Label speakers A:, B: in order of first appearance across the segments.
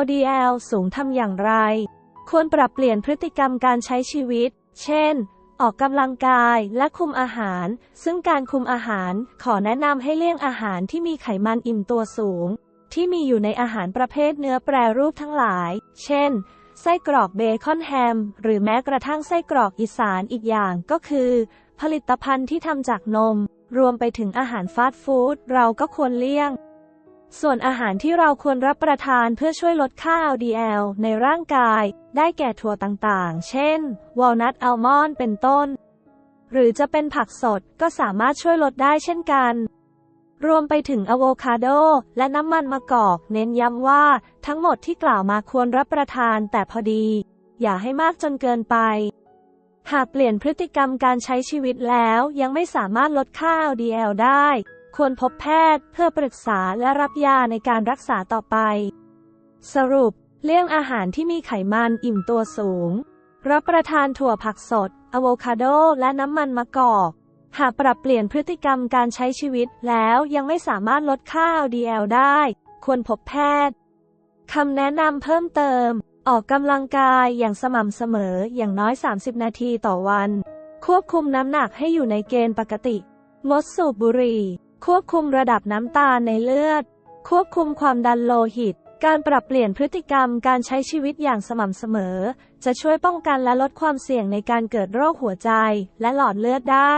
A: LDL สูงทำอย่างไร ควรปรับเปลี่ยนพฤติกรรมการใช้ชีวิต เช่น ออกกำลังกายและคุมอาหาร ซึ่งการคุมอาหารขอแนะนำให้เลี่ยงอาหารที่มีไขมันอิ่มตัวสูง ที่มีอยู่ในอาหารประเภทเนื้อแปรรูปทั้งหลาย เช่น ไส้กรอกเบคอนแฮม หรือแม้กระทั่งไส้กรอกอีสานอีกอย่างก็คือ ผลิตภัณฑ์ที่ทำจากนม รวมไปถึงอาหารฟาสต์ฟู้ดเราก็ควรเลี่ยง ส่วนอาหารที่เราควรรับประทานเพื่อช่วยลดค่า LDL ในร่างกาย ได้แก่ถั่วต่างๆ เช่น วอลนัท อัลมอนด์ เป็นต้น หรือจะเป็นผักสดก็สามารถช่วยลดได้เช่นกัน รวมไปถึงอะโวคาโด และน้ำมันมะกอก เน้นย้ำว่า ทั้งหมดที่กล่าวมาควรรับประทานแต่พอดี อย่าให้มากจนเกินไป หากเปลี่ยนพฤติกรรมการใช้ชีวิตแล้วยังไม่สามารถลดค่า LDL ได้ ควรพบแพทย์เพื่อปรึกษาและรับยาในการรักษาต่อไป สรุป เลี่ยงอาหารที่มีไขมันอิ่มตัวสูง รับประทานถั่วผักสดอะโวคาโด และน้ำมันมะกอก หากปรับเปลี่ยนพฤติกรรมการใช้ชีวิตแล้วยังไม่สามารถลดค่า LDL ได้ ควรพบแพทย์คำแนะนำเพิ่มเติม ออกกำลังกายอย่างสม่ำเสมออย่างน้อย 30 นาทีต่อวัน ควบคุมน้ำหนักให้อยู่ในเกณฑ์ปกติ งดสูบบุหรี่ ควบคุมระดับน้ำตาลในเลือด ควบคุมความดันโลหิต การปรับเปลี่ยนพฤติกรรมการใช้ชีวิตอย่างสม่ำเสมอ จะช่วยป้องกันและลดความเสี่ยงในการเกิดโรคหัวใจและหลอดเลือดได้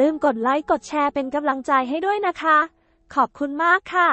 A: ลืมกดไลค์กดแชร์เป็นกำลังใจให้ด้วยนะคะ ขอบคุณมากค่ะ